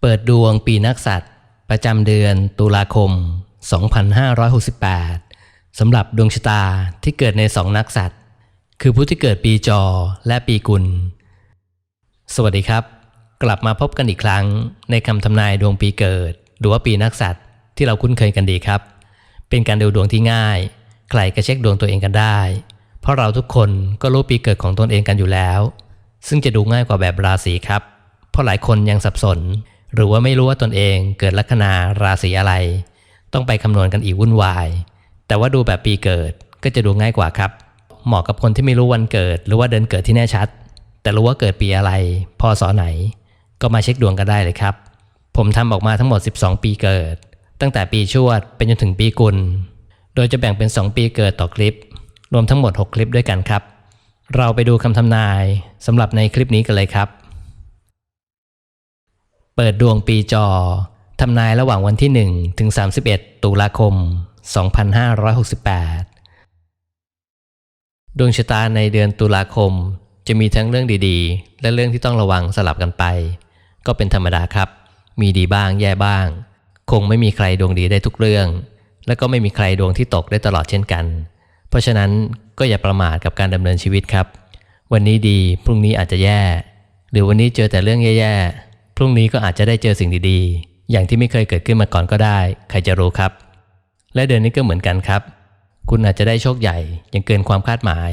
เปิดดวงปีนักสัตว์ประจำเดือนตุลาคม 2568 สำหรับดวงชะตาที่เกิดในสองนักสัตว์คือผู้ที่เกิดปีจอและปีกุล สวัสดีครับ กลับมาพบกันอีกครั้งในคำทำนายดวงปีเกิด หรือว่าปีนักสัตว์ที่เราคุ้นเคยกันดีครับ เป็นการดูดวงที่ง่าย ใครก็เช็คดวงตัวเองกันได้ เพราะเราทุกคนก็รู้ปีเกิดของตนเองกันอยู่แล้ว ซึ่งจะดูง่ายกว่าแบบราศีครับ เพราะหลายคนยังสับสน หรือว่าไม่รู้ว่าตนเองเกิดลัคนาราศีอะไร ต้องไปคำนวณกันอีกวุ่นวาย แต่ว่าดูแบบปีเกิดก็จะดูง่ายกว่าครับ เหมาะกับคนที่ไม่รู้วันเกิด หรือว่าเดือนเกิดที่แน่ชัด แต่รู้ว่าเกิดปีอะไร พศไหน ก็มาเช็คดวงกันได้เลยครับ ผมทำออกมาทั้งหมด 12 ปีเกิด ตั้งแต่ปีชวดเป็นจนถึงปีกุล โดยจะแบ่งเป็น 2 ปีเกิดต่อคลิป รวมทั้งหมด 6 คลิปด้วยกันครับ เราไปดูคำทำนายสำหรับในคลิปนี้กันเลยครับ เปิดดวงปีจอทำนายระหว่างวันที่ 1 ถึง 31 ตุลาคม 2568 ดวงชะตาในเดือนตุลาคมจะมีทั้งเรื่องดีๆ และเรื่องที่ต้องระวังสลับกันไป ก็เป็นธรรมดาครับ มีดีบ้างแย่บ้าง คงไม่มีใครดวงดีได้ทุกเรื่อง และก็ไม่มีใครดวงที่ตกได้ตลอดเช่นกัน เพราะฉะนั้นก็อย่าประมาทกับการดำเนินชีวิตครับ วันนี้ดีพรุ่งนี้อาจจะแย่ หรือวันนี้เจอแต่เรื่องแย่ๆ พรุ่งนี้ก็อาจจะได้เจอสิ่งดีๆ อย่างที่ไม่เคยเกิดขึ้นมาก่อนก็ได้ ใครจะรู้ครับ และเดือนนี้ก็เหมือนกันครับ คุณอาจจะได้โชคใหญ่ย่างเกินความคาดหมาย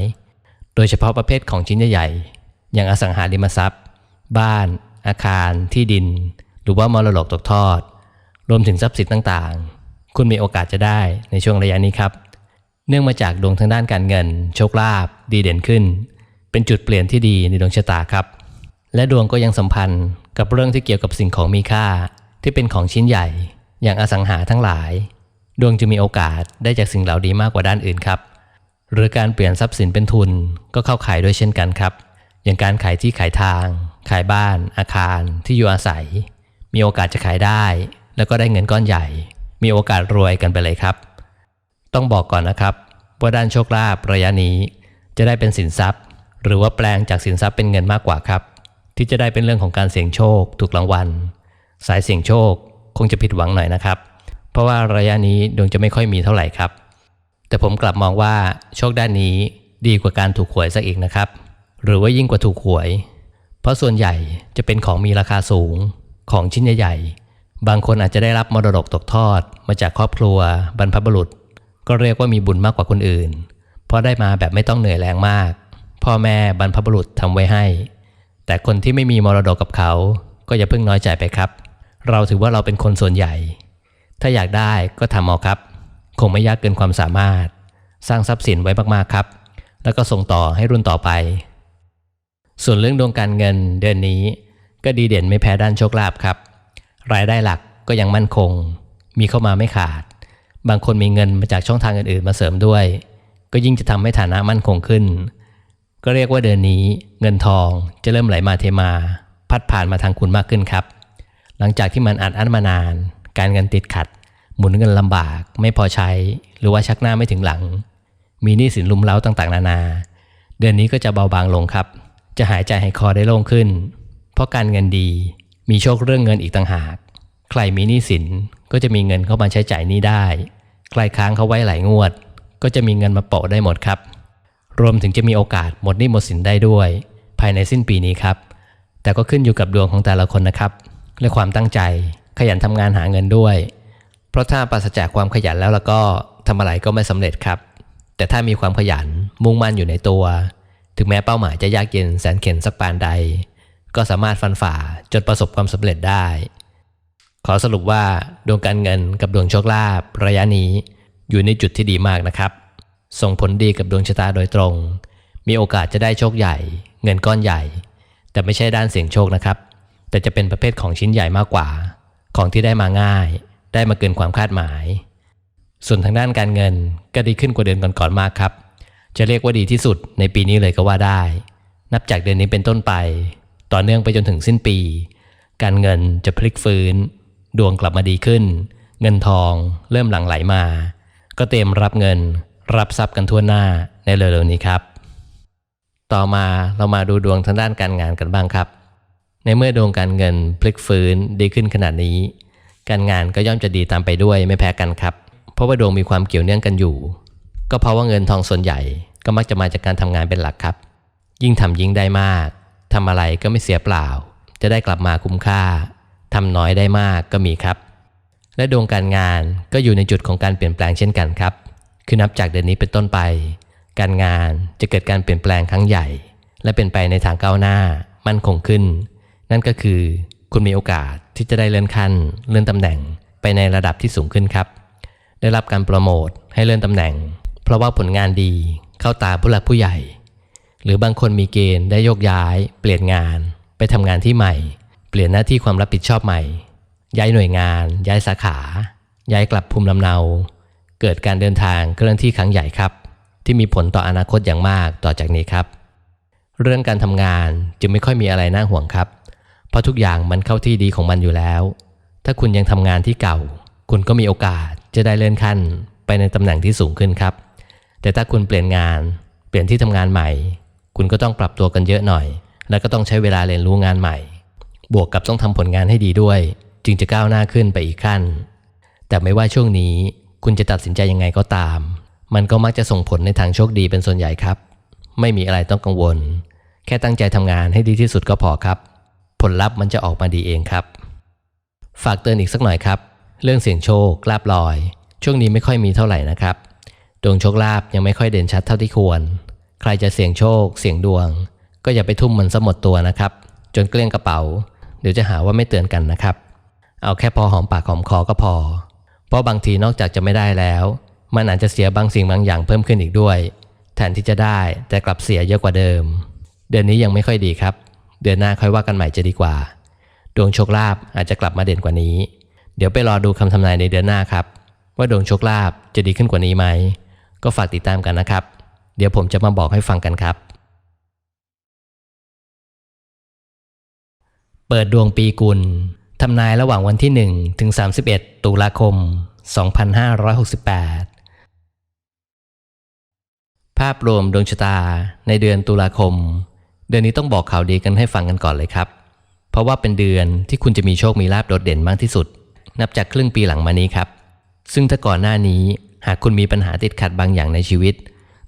โดยเฉพาะประเภทของชิ้นใหญ่ๆอย่างอสังหาริมทรัพย์ บ้าน อาคาร ที่ดิน หรือว่ามรดกตกทอด รวมถึงทรัพย์สินต่างๆ คุณมีโอกาสจะได้ในช่วงระยะนี้ครับ เนื่องมาจากดวงทางด้านการเงิน โชคลาภดีเด่นขึ้น เป็นจุดเปลี่ยนที่ดีในดวงชะตาครับ และดวงก็ยังสัมพันธ์กับเรื่องที่เกี่ยวกับสิ่งของมีค่าที่เป็นของชิ้นใหญ่ อย่างอสังหาทั้งหลาย ดวงจะมีโอกาสได้จากสิ่งเหล่านี้มากกว่าด้านอื่นครับ หรือการเปลี่ยนทรัพย์สินเป็นทุนก็เข้าขายด้วยเช่นกันครับ อย่างการขายที่ขายทาง ขายบ้าน อาคาร ที่อยู่อาศัย มีโอกาสจะขายได้ แล้วก็ได้เงินก้อนใหญ่ มีโอกาสรวยกันไปเลยครับ ต้องบอกก่อนนะครับว่าด้านโชคลาภระยะนี้ จะได้เป็นสินทรัพย์ หรือว่าแปลงจากสินทรัพย์เป็นเงินมากกว่าครับ ที่จะได้เป็นเรื่องของการเสี่ยงโชค ถูกรางวัล สายเสี่ยงโชคคงจะผิดหวังหน่อยนะครับ เพราะว่าระยะนี้ดวงจะไม่ค่อยมีเท่าไหร่ครับ แต่ผมกลับมองว่าโชคด้านนี้ดีกว่าการถูกหวยซะอีกนะครับ หรือว่ายิ่งกว่าถูกหวย เพราะส่วนใหญ่จะเป็นของมีราคาสูง ของชิ้นใหญ่ๆ บางคนอาจจะได้รับมรดกตกทอด มาจากครอบครัว บรรพบุรุษ ก็เรียกว่ามีบุญมากกว่าคนอื่น เพราะได้มาแบบไม่ต้องเหนื่อยแรงมาก พ่อแม่บรรพบุรุษทำไว้ให้ แต่คนที่ไม่มีมรดกกับเขา ก็อย่าเพิ่งน้อยใจไปครับ เราถือว่าเราเป็นคนส่วนใหญ่ ถ้าอยากได้ก็ทำเอาครับ คงไม่ยากเกินความสามารถ สร้างทรัพย์สินไว้มากๆครับ แล้วก็ส่งต่อให้รุ่นต่อไป ส่วนเรื่องดวงการเงินเดือนนี้ ก็ดีเด่นไม่แพ้ด้านโชคลาภครับ รายได้หลักก็ยังมั่นคง มีเข้ามาไม่ขาด บางคนมีเงินมาจากช่องทางอื่นๆ มาเสริมด้วย ก็ยิ่งจะทำให้ฐานะมั่นคงขึ้น ก็เรียกว่าเดือนนี้เงินทองจะเริ่มไหลมาเทมา พัดผ่านมาทางคุณมากขึ้นครับ หลังจากที่มันอัดอั้นมานาน การเงินติดขัด หมุนเงินลำบาก ไม่พอใช้ หรือว่าชักหน้าไม่ถึงหลัง มีหนี้สินลุมเล้าต่างๆ นานา เดือนนี้ก็จะเบาบางลงครับ จะหายใจหายคอได้โล่งขึ้น เพราะการเงินดีมีโชคเรื่องเงินอีกต่างหาก ใครมีหนี้สินก็จะมีเงินเข้ามาใช้จ่ายหนี้ได้ ใครค้างเขาไว้หลายงวด ก็จะมีเงินมาโปะได้หมดครับ รวมถึงจะมีโอกาสหมดหนี้หมดสินได้ด้วย ภายในสิ้นปีนี้ครับ แต่ก็ขึ้นอยู่กับดวงของแต่ละคนนะครับ และความตั้งใจขยันทำงานหาเงินด้วย เพราะถ้าปราศจากความขยันแล้วแล้วก็ทำอะไรก็ไม่สำเร็จครับ แต่ถ้ามีความขยันมุ่งมั่นอยู่ในตัว ถึงแม้เป้าหมายจะยากเย็นแสนเข็ญสักปานใด ก็สามารถฟันฝ่าจนประสบความสำเร็จได้ ขอสรุปว่าดวงการเงินกับดวงโชคลาภระยะนี้อยู่ในจุดที่ดีมากนะครับ ส่งผลดีกับดวงชะตาโดยตรง มีโอกาสจะได้โชคใหญ่ เงินก้อนใหญ่ แต่ไม่ใช่ด้านเสี่ยงโชคนะครับ แต่จะเป็นประเภทของชิ้นใหญ่มากกว่า ของที่ได้มาง่าย ได้มาเกินความคาดหมาย ส่วนทางด้านการเงินก็ดีขึ้นกว่าเดือนก่อนๆมากครับ จะเรียกว่าดีที่สุดในปีนี้เลยก็ว่าได้ นับจากเดือนนี้เป็นต้นไป ต่อเนื่องไปจนถึงสิ้นปี การเงินจะพลิกฟื้น ดวงกลับมาดีขึ้น เงินทอง เริ่มหลั่งไหลมา ก็เตรียมรับเงิน รับทรัพย์กันทั่วหน้าในเร็วๆนี้ครับ ต่อมาเรามาดูดวงทางด้านการงานกันบ้างครับ ในเมื่อดวงการเงินพลิกฟื้นดีขึ้นขนาดนี้ การงานก็ย่อมจะดีตามไปด้วยไม่แพ้กันครับ เพราะว่าดวงมีความเกี่ยวเนื่องกันอยู่ ก็เพราะว่าเงินทองส่วนใหญ่ก็มักจะมาจากการทำงานเป็นหลักครับ ยิ่งทำยิ่งได้มากทำอะไรก็ไม่เสียเปล่า จะได้กลับมาคุ้มค่าทำน้อยได้มากก็มีครับ และดวงการงานก็อยู่ในจุดของการเปลี่ยนแปลงเช่นกันครับ คือนับจากเดือนนี้เป็นต้นไป การงานจะเกิดการเปลี่ยนแปลงครั้งใหญ่ และเป็นไปในทางก้าวหน้า มั่นคงขึ้น นั่นก็คือ คุณมีโอกาสที่จะได้เลื่อนขั้น เลื่อนตำแหน่งไปในระดับที่สูงขึ้นครับ ได้รับการโปรโมทให้เลื่อนตำแหน่ง เพราะว่าผลงานดีเข้าตาผู้หลักผู้ใหญ่ หรือบางคนมีเกณฑ์ได้โยกย้าย เปลี่ยนงาน ไปทำงานที่ใหม่ เปลี่ยนหน้าที่ความรับผิดชอบใหม่ ย้ายหน่วยงาน ย้ายสาขา ย้ายกลับภูมิลำเนา เกิดการเดินทางเคลื่อนที่ครั้งใหญ่ครับ ที่มีผลต่ออนาคตอย่างมากต่อจากนี้ครับ เรื่องการทำงานจึงไม่ค่อยมีอะไรน่าห่วงครับ เพราะทุกอย่างมันเข้าที่ดีของมันอยู่แล้ว ถ้าคุณยังทำงานที่เก่า คุณก็มีโอกาสจะได้เลื่อนขั้น ไปในตำแหน่งที่สูงขึ้นครับ แต่ถ้าคุณเปลี่ยนงาน เปลี่ยนที่ทำงานใหม่ คุณก็ต้องปรับตัวกันเยอะหน่อย แล้วก็ต้องใช้เวลาเรียนรู้งานใหม่ บวกกับต้องทำผลงานให้ดีด้วย จึงจะก้าวหน้าขึ้นไปอีกขั้น แต่ไม่ว่าช่วงนี้ คุณจะตัดสินใจยังไงก็ตาม มันก็มักจะส่งผลในทางโชคดีเป็นส่วนใหญ่ครับ ไม่มีอะไรต้องกังวล แค่ตั้งใจทำงานให้ดีที่สุดก็พอครับ ผลลัพธ์มันจะออกมาดีเองครับ ฝากเตือนอีกสักหน่อยครับ เรื่องเสี่ยงโชคลาบลอย ช่วงนี้ไม่ค่อยมีเท่าไหร่นะครับดวงโชคลาภยังไม่ค่อยเด่นชัดเท่าที่ควร ใครจะเสี่ยงโชค เสี่ยงดวง ก็อย่าไปทุ่มมันซะหมดตัวนะครับ จนเกลี้ยงกระเป๋า เดี๋ยวจะหาว่าไม่เตือนกันนะครับ เอาแค่พอหอมปากหอมคอก็พอ เพราะบางทีนอกจากจะไม่ได้แล้ว มันอาจจะเสียบางสิ่งบางอย่างเพิ่มขึ้นอีกด้วย แทนที่จะได้แต่กลับเสียเยอะกว่าเดิม เดือนนี้ยังไม่ค่อยดีครับ เดือนหน้าค่อยว่ากันใหม่จะดีกว่า ดวงโชคลาภอาจจะกลับมาเด่นกว่านี้ เดี๋ยวไปรอดูคำทำนายในเดือนหน้าครับ ว่าดวงโชคลาภจะดีขึ้นกว่านี้ไหมก็ฝากติดตามกันนะครับ เดี๋ยวผมจะมาบอกให้ฟังกันครับ เปิดดวงปีกุล ทำนายระหว่างวันที่ 1 ถึง 31 ตุลาคม 2568 ภาพรวมดวงชะตาในเดือนตุลาคม เดือนนี้ต้องบอกข่าวดีกันให้ฟังกันก่อนเลยครับ เพราะว่าเป็นเดือนที่คุณจะมีโชคมีลาบโดดเด่นมากที่สุด นับจากครึ่งปีหลังมานี้ครับ ซึ่งถ้าก่อนหน้านี้หากคุณมีปัญหาติดขัดบางอย่างในชีวิต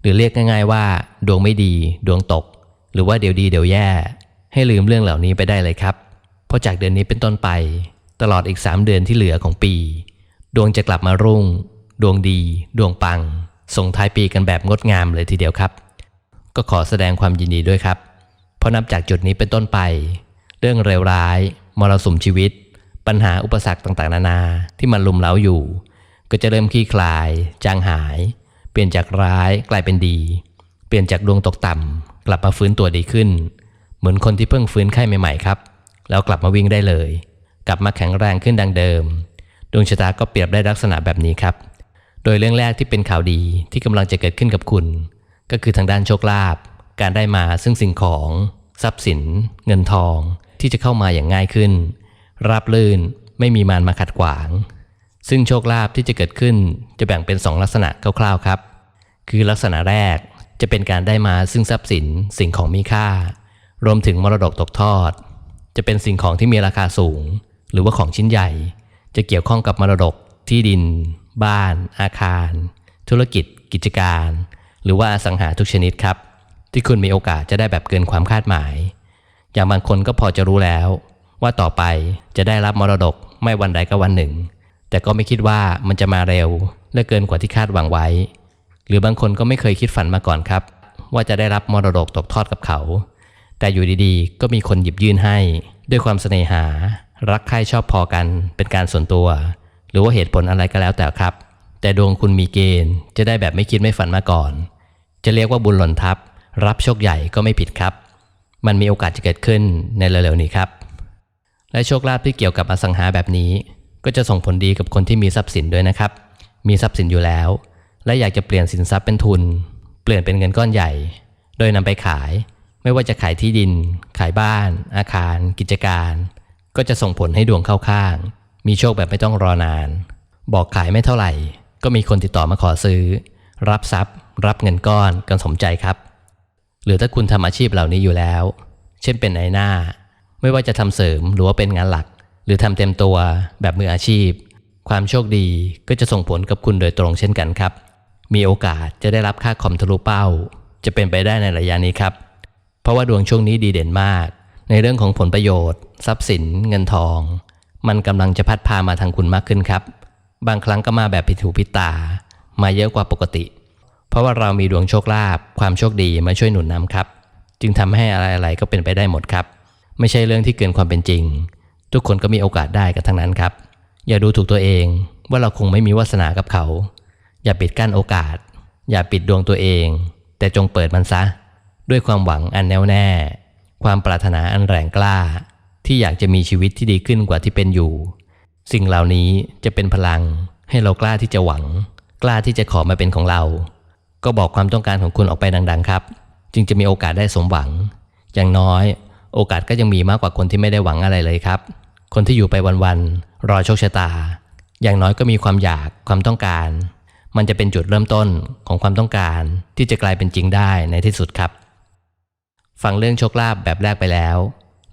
หรือเรียกง่าย ๆว่า ดวงไม่ดี ดวงตก หรือว่าเดี๋ยวดีเดี๋ยวแย่ ให้ลืมเรื่องเหล่านี้ไปได้เลยครับ เพราะจากเดือนนี้เป็นต้นไป ตลอดอีก3เดือนที่เหลือของปี ดวงจะกลับมารุ่ง ดวงดี ดวงปัง ส่งท้ายปีกันแบบงดงามเลยทีเดียวครับ ก็ขอแสดงความยินดีด้วยครับ เพราะนับจากจุดนี้เป็นต้นไป เรื่องเลวร้าย มรสุมชีวิต ปัญหาอุปสรรคต่างๆ นานาที่มันลุมเล้าอยู่ ก็จะเริ่มคลี่คลาย จางหาย เปลี่ยนจากร้ายกลายเป็นดี เปลี่ยนจากดวงตกต่ำกลับมาฟื้นตัวดีขึ้น เหมือนคนที่เพิ่งฟื้นไข้ใหม่ๆครับ แล้วกลับมาวิ่งได้เลย กลับมาแข็งแรงขึ้นดังเดิม ดวงชะตาก็เปรียบได้ลักษณะแบบนี้ครับ โดยเรื่องแรกที่เป็นข่าวดีที่กำลังจะเกิดขึ้นกับคุณ ก็คือทางด้านโชคลาภการได้มาซึ่งสิ่งของ ทรัพย์สิน เงินทอง ที่จะเข้ามาอย่างง่ายขึ้น ราบลื่นไม่มีมารมาขัดขวาง ซึ่งโชคลาภที่จะเกิดขึ้นจะแบ่งเป็น 2 ลักษณะคร่าวๆครับ คือลักษณะแรกจะเป็นการได้มาซึ่งทรัพย์สินสิ่งของมีค่า รวมถึงมรดกตกทอด จะเป็นสิ่งของที่มีราคาสูง หรือว่าของชิ้นใหญ่ จะเกี่ยวข้องกับมรดก ที่ดิน บ้าน อาคาร ธุรกิจ กิจการ หรือว่าสังหาทุกชนิดครับ ที่คุณมีโอกาสจะได้แบบเกินความคาดหมาย อย่างบางคนก็พอจะรู้แล้ว ว่าต่อไปจะได้รับมรดกไม่วันใดก็วันหนึ่ง แต่ก็ไม่คิดว่ามันจะมาเร็ว และเกินกว่าที่คาดหวังไว้ หรือบางคนก็ไม่เคยคิดฝันมาก่อนครับ ว่าจะได้รับมรดกตกทอดกับเขา แต่อยู่ดีๆ ก็มีคนหยิบยื่นให้ ด้วยความเสน่หา รักใคร่ชอบพอกันเป็นการส่วนตัว หรือว่าเหตุผลอะไรก็แล้วแต่ครับ แต่ดวงคุณมีเกณฑ์ จะได้แบบไม่คิดไม่ฝันมาก่อน จะเรียกว่าบุญหล่นทับ รับโชคใหญ่ก็ไม่ผิดครับ มันมีโอกาสจะเกิดขึ้นในเร็วๆนี้ครับ และโชคลาภที่เกี่ยวกับอสังหาแบบนี้ ก็จะส่งผลดีกับคนที่มีทรัพย์สินด้วยนะครับ มีทรัพย์สินอยู่แล้ว และอยากจะเปลี่ยนสินทรัพย์เป็นทุน เปลี่ยนเป็นเงินก้อนใหญ่ โดยนำไปขาย ไม่ว่าจะขายที่ดิน ขายบ้าน อาคาร กิจการ ก็จะส่งผลให้ดวงเข้าข้าง มีโชคแบบไม่ต้องรอนาน บอกขายไม่เท่าไหร่ ก็มีคนติดต่อมาขอซื้อ รับทรัพย์ รับเงินก้อนกันสมใจครับ หรือถ้าคุณทำอาชีพเหล่านี้อยู่แล้ว เช่นเป็นนายหน้า ไม่ว่าจะทำเสริมหรือว่าเป็นงานหลัก หรือทำเต็มตัวแบบมืออาชีพ ความโชคดีก็จะส่งผลกับคุณโดยตรงเช่นกันครับ มีโอกาสจะได้รับค่าคอมทะลุเป้า จะเป็นไปได้ในระยะนี้ครับ เพราะว่าดวงช่วงนี้ดีเด่นมาก ในเรื่องของผลประโยชน์ ทรัพย์สิน เงินทอง มันกำลังจะพัดพามาทางคุณมากขึ้นครับ บางครั้งก็มาแบบผิดหูผิดตา มาเยอะกว่าปกติ เพราะว่าเรามีดวงโชคลาภความโชคดีมาช่วยหนุนนำครับ จึงทำให้อะไรๆก็เป็นไปได้หมดครับ ไม่ใช่เรื่องที่เกินความเป็นจริง ทุกคนก็มีโอกาสได้กันทั้งนั้นครับ อย่าดูถูกตัวเองว่าเราคงไม่มีวาสนากับเขา อย่าปิดกั้นโอกาส อย่าปิดดวงตัวเอง แต่จงเปิดมันซะ ด้วยความหวังอันแน่วแน่ ความปรารถนาอันแรงกล้า ที่อยากจะมีชีวิตที่ดีขึ้นกว่าที่เป็นอยู่ สิ่งเหล่านี้จะเป็นพลัง ให้เรากล้าที่จะหวัง กล้าที่จะขอมาเป็นของเรา ก็บอกความต้องการของคุณออกไปดัง ๆ ครับ จึงจะมีโอกาสได้สมหวัง อย่างน้อย โอกาสก็ยังมีมากกว่าคนที่ไม่ได้หวังอะไรเลยครับ คนที่อยู่ไปวันๆรอโชคชะตา อย่างน้อยก็มีความอยากความต้องการ มันจะเป็นจุดเริ่มต้นของความต้องการที่จะกลายเป็นจริงได้ในที่สุดครับ ฟังเรื่องโชคลาภแบบแรกไปแล้ว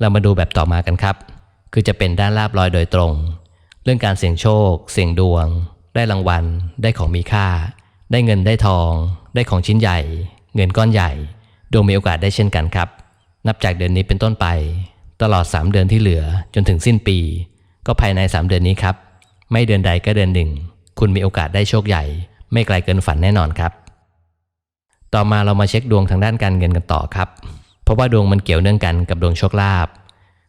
เรามาดูแบบต่อมากันครับ คือจะเป็นด้านลาบลอยโดยตรง เรื่องการเสี่ยงโชค เสี่ยงดวง ได้รางวัล ได้ของมีค่า ได้เงินได้ทอง ได้ของชิ้นใหญ่ เงินก้อนใหญ่ ดวงมีโอกาสได้เช่นกันครับ นับจากเดือนนี้เป็นต้นไป ตลอด 3 เดือนที่เหลือจนถึงสิ้นปี ก็ภายใน 3 เดือนนี้ครับ ไม่เดือนใดก็เดือนหนึ่ง คุณมีโอกาสได้โชคใหญ่ ไม่ไกลเกินฝันแน่นอนครับ ต่อมาเรามาเช็คดวงทางด้านการเงินกันต่อครับ เพราะว่าดวงมันเกี่ยวเนื่องกันกับดวงโชคลาภ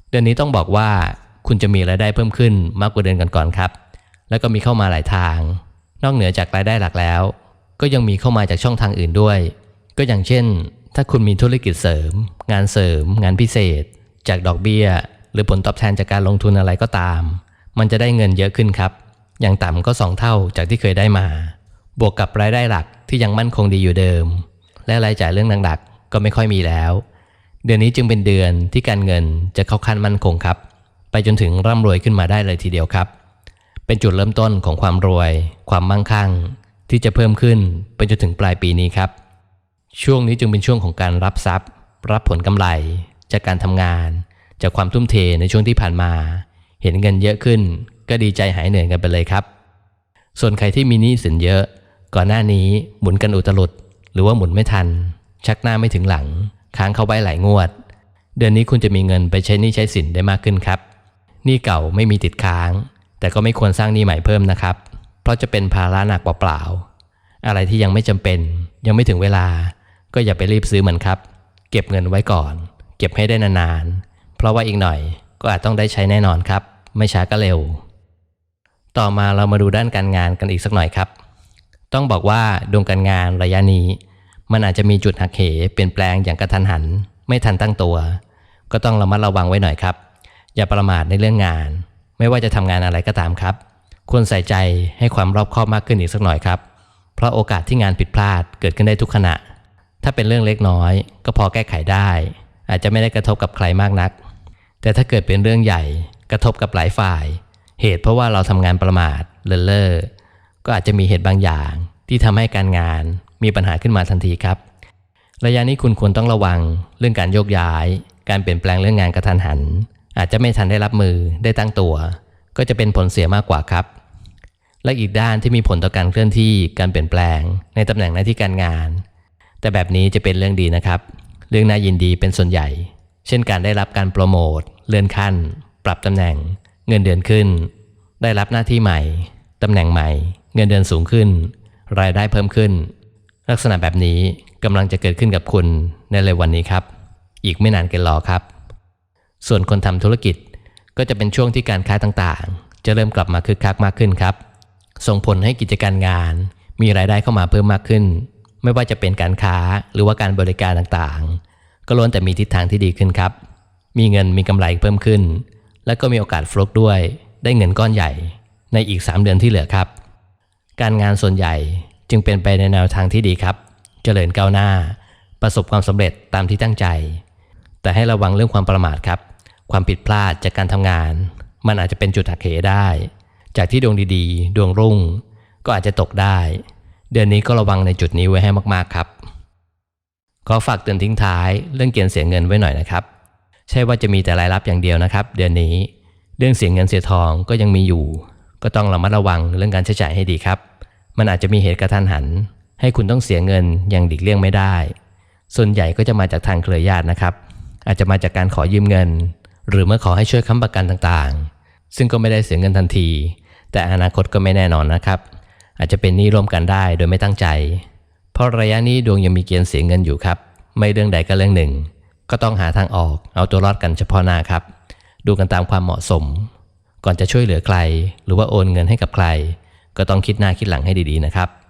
เดือนนี้ต้องบอกว่าคุณจะมีรายได้เพิ่มขึ้นมากกว่าเดือนก่อนๆครับ แล้วก็มีเข้ามาหลายทาง นอกเหนือจากรายได้หลักแล้ว ก็ยังมีเข้ามาจากช่องทางอื่นด้วย ก็อย่างเช่น ถ้าคุณมีธุรกิจเสริม งานเสริม งานพิเศษ จากดอกเบี้ย หรือผลตอบแทนจากการลงทุนอะไรก็ตาม มันจะได้เงินเยอะขึ้นครับ อย่างต่ำก็ 2 เท่าจากที่เคยได้มา บวกกับรายได้หลักที่ยังมั่นคงดีอยู่เดิม และรายจ่ายเรื่องหนักๆก็ไม่ค่อยมีแล้ว เดือนนี้จึงเป็นเดือนที่การเงินจะเข้าขั้นมั่นคงครับ ไปจนถึงร่ำรวยขึ้นมาได้เลยทีเดียวครับ เป็นจุดเริ่มต้นของความรวย ความมั่งคั่ง ที่จะเพิ่มขึ้นไปจนถึงปลายปีนี้ครับ ช่วงนี้จึงเป็นช่วงของการรับทรัพย์ รับผลกำไร จากการทำงาน จากความทุ่มเทในช่วงที่ผ่านมา เห็นเงินเยอะขึ้น ก็ดีใจหายเหนื่อยกันไปเลยครับ ส่วนใครที่มีหนี้สินเยอะ ก่อนหน้านี้หมุนกันอุตลุดหรือว่าหมุนไม่ทัน ชักหน้าไม่ถึงหลัง ค้างเข้าไว้หลายงวด เดือนนี้คุณจะมีเงินไปใช้หนี้ใช้สินได้มากขึ้นครับหนี้เก่าไม่มีติดค้าง แต่ก็ไม่ควรสร้างหนี้ใหม่เพิ่มนะครับ เพราะจะเป็นภาระหนักเปล่าๆอะไรที่ยังไม่จำเป็น ยังไม่ถึงเวลา ก็อย่าไปรีบซื้อเหมันครับ เก็บเงินไว้ก่อน เก็บให้ได้นานๆเพราะว่าอีกหน่อยก็อาจต้องได้ใช้แน่นอนครับ ไม่ช้าก็เร็ว ต่อมาเรามาดูด้านการงานกันอีกสักหน่อยครับ ต้องบอกว่าดวงการงานระยะนี้ มันอาจจะมีจุดหักเหเปลี่ยนแปลงอย่างกระทันหัน ไม่ทันตั้งตัว ก็ต้องระมัดระวังไว้หน่อยครับ อย่าประมาทในเรื่องงาน ไม่ว่าจะทำงานอะไรก็ตามครับ ควรใส่ใจให้ความรอบคอบมากขึ้นอีกสักหน่อยครับ เพราะโอกาสที่งานผิดพลาดเกิดขึ้นได้ทุกขณะ ถ้าเป็นเรื่องเล็กน้อย ก็พอแก้ไขได้ อาจจะไม่ได้กระทบกับใครมากนัก แต่ถ้าเกิดเป็นเรื่องใหญ่กระทบกับหลายฝ่าย เหตุเพราะว่าเราทำงานประมาทเลินเล่อก็อาจจะมีเหตุบางอย่างที่ทำให้การงาน มีปัญหาขึ้นมาทันทีครับ ระยะนี้คุณควรต้องระวังเรื่องการโยกย้าย การเปลี่ยนแปลงเรื่องงานกระทันหัน อาจจะไม่ทันได้รับมือได้ตั้งตัว ก็จะเป็นผลเสียมากกว่าครับ และอีกด้านที่มีผลต่อการเคลื่อนที่การเปลี่ยนแปลง ในตำแหน่งหน้าที่การงาน แต่แบบนี้จะเป็นเรื่องดีนะครับ เรื่องน่ายินดีเป็นส่วนใหญ่ เช่นการได้รับการโปรโมทเลื่อนขั้น ปรับตำแหน่ง เงินเดือนขึ้น ได้รับหน้าที่ใหม่ตำแหน่งใหม่ เงินเดือนสูงขึ้น รายได้เพิ่มขึ้น ลักษณะแบบนี้กำลังจะเกิดขึ้นกับคุณในเร็ววันนี้ครับ อีกไม่นานเกินรอครับ ส่วนคนทำธุรกิจก็จะเป็นช่วงที่การค้าต่างๆ จะเริ่มกลับมาคึกคักมากขึ้นครับ ส่งผลให้กิจการงาน มีรายได้เข้ามาเพิ่มมากขึ้น ไม่ว่าจะเป็นการค้าหรือว่าการบริการต่างๆ ก็ล้วนแต่มีทิศทางที่ดีขึ้นครับ มีเงินมีกำไรเพิ่มขึ้น และก็มีโอกาสฟลุกด้วย ได้เงินก้อนใหญ่ ในอีก 3 เดือนที่เหลือครับ การงานส่วนใหญ่ จึงเป็นไปในแนวทางที่ดีครับ เจริญก้าวหน้า ประสบความสำเร็จตามที่ตั้งใจ แต่ให้ระวังเรื่องความประมาทครับ ความผิดพลาดจากการทำงาน มันอาจจะเป็นจุดหักเหได้ จากที่ดวงดีๆ ดวงรุ่ง ก็อาจจะตกได้ เดือนนี้ก็ระวังในจุดนี้ไว้ให้มากๆครับขอฝากเตือนทิ้งท้ายเรื่องเกียนเสียเงินไว้หน่อยนะครับ ใช่ว่าจะมีแต่รายรับอย่างเดียวนะครับ เดือนนี้เรื่องเสียเงินเสียทองก็ยังมีอยู่ ก็ต้องระมัดระวังเรื่องการใช้จ่ายให้ดีครับ มันอาจจะมีเหตุกระทันหัน ให้คุณต้องเสียเงินอย่างหลีกเลี่ยงไม่ได้ ส่วนใหญ่ก็จะมาจากทางเครือญาตินะครับ อาจจะมาจากการขอยืมเงิน หรือเมื่อขอให้ช่วยค้ำประกันต่างๆ ซึ่งก็ไม่ได้เสียเงินทันที แต่อนาคตก็ไม่แน่นอนนะครับ อาจจะเป็นหนี้ร่วมกันได้โดยไม่ตั้งใจ เพราะระยะนี้ดวงยังมีเกณฑ์เสียเงินอยู่ครับ ไม่เรื่องใดก็เรื่องหนึ่ง ก็ต้องหาทางออก เอาตัวรอดกันเฉพาะหน้าครับ ดูกันตามความเหมาะสม ก่อนจะช่วยเหลือใคร หรือว่าโอนเงินให้กับใคร ก็ต้องคิดหน้าคิดหลังให้ดีๆนะครับ